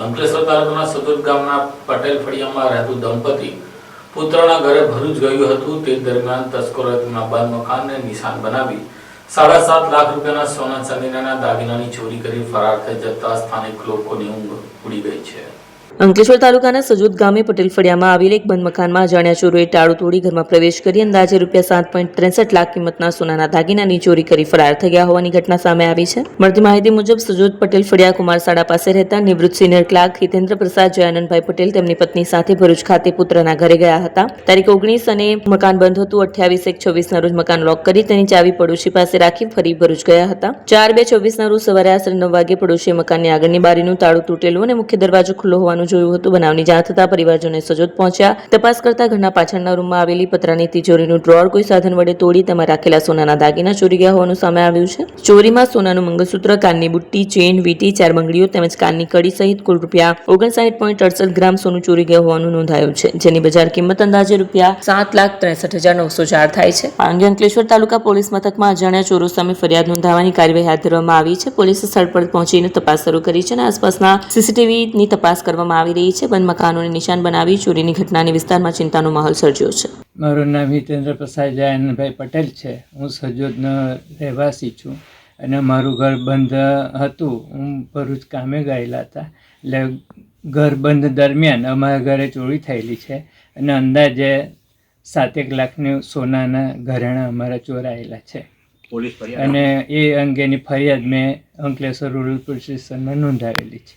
અંકલેશ્વર તાલુકાના સદોદ ગામના પટેલ ફળિયામાં રહેતું દંપતી પુત્રના ઘરે ભરૂચ ગયું હતું. તે દરમિયાન તસ્કરોએ તેમના બાદ મકાનને નિશાન બનાવી સાડા સાત લાખ રૂપિયાના સોના ચાંદીના દાગીનાની ચોરી કરી ફરાર થઈ જતા સ્થાનિક લોકોની ઊંઘ ઉડી ગઈ છે. અંકલેશ્વર તાલુકાના સજોદ ગામે પટેલ ફળિયામાં આવેલ એક બંધ મકાનમાં અજાણ્યા ચોરોએ ટાળું તોડી ઘરમાં પ્રવેશ કરી અંદાજે રૂપિયા સાત પોઈન્ટ ત્રેસઠ લાખ કિંમતના સોનાના દાગીનાની ચોરી કરી ફરાર થઈ ગયા હોવાની ઘટના સામે આવી છે. મળતી માહિતી મુજબ સજોદ પટેલ ફળિયા કુમારસાડા પાસે રહેતા નિવૃત્ત સિનિયર ક્લાર્ક હિતેન્દ્ર પ્રસાદ જયાનંદભાઈ પટેલ તેમની પત્ની સાથે ભરૂચ ખાતે પુત્રના ઘરે ગયા હતા. તારીખ ઓગણીસ અને મકાન બંધ હતું. અઠ્યાવીસ એક છવ્વીસના રોજ મકાન લોક કરી તેની ચાવી પડોશી પાસે રાખી ફરી ભરૂચ ગયા હતા. ચાર બે ચોવીસના રોજ સવારે આશરે નવ વાગે પડોશીએ મકાનની આગળની બારીનું તાળું તૂટેલું અને મુખ્ય દરવાજો ખુલ્લો હોવાનું જોયું હતું. બનાવની જાણ થતાં પરિવારજનોએ સજોદ પહોંચ્યા. તપાસ કરતા ઘરના પાછળના રૂમમાં આવેલી પતરાની તિજોરીનું ડ્રોર કોઈ સાધન વડે તોડી તેમાં રાખેલા સોનાના દાગીના ચોરી ગયા હોવાનું સામે આવ્યું છે. ચોરીમાં સોનાનું મંગળસૂત્ર, કાનની બુટ્ટી, ચેન, વીટી, ચાર બંગડીઓ તેમજ કાનની કડી સહિત કુલ રૂપિયા ઓગણસાઠ પોઈન્ટ અડસઠ ગ્રામ સોનું ચોરી ગયા હોવાનું નોંધાયું છે, જેની બજાર કિંમત અંદાજે રૂપિયા સાત લાખ ત્રેસઠ હજાર નવસો ચાર થાય છે. અંગે અંકલેશ્વર તાલુકા પોલીસ મથકમાં અજાણ્યા ચોરો સામે ફરિયાદ નોંધાવવાની કાર્યવાહી હાથ ધરવામાં આવી છે. પોલીસે સ્થળ પર પહોંચીને તપાસ શરૂ કરી છે અને આસપાસના સીસીટીવીની તપાસ કરવામાં આવી રહી છે. બંધ મકાનોને નિશાન બનાવી ચોરીની ઘટનાની વિસ્તારમાં ચિંતાનો માહોલ સર્જ્યો છે. મારું નામ હિતેન્દ્ર પ્રસાદ જયનભાઈ પટેલ છે. હું સજોદનો રહેવાસી છું અને મારું ઘર બંધ હતું. હું ભરૂચ કામે ગયેલા હતા. એટલે ઘર બંધ દરમિયાન અમારા ઘરે ચોરી થયેલી છે અને અંદાજે સાતેક લાખની સોનાના ઘરેણાં અમારા ચોરાયેલા છે. પોલીસ અને એ અંગેની ફરિયાદ મેં અંકલેશ્વર રૂરલ પોલીસ સ્ટેશનમાં નોંધાવેલી છે.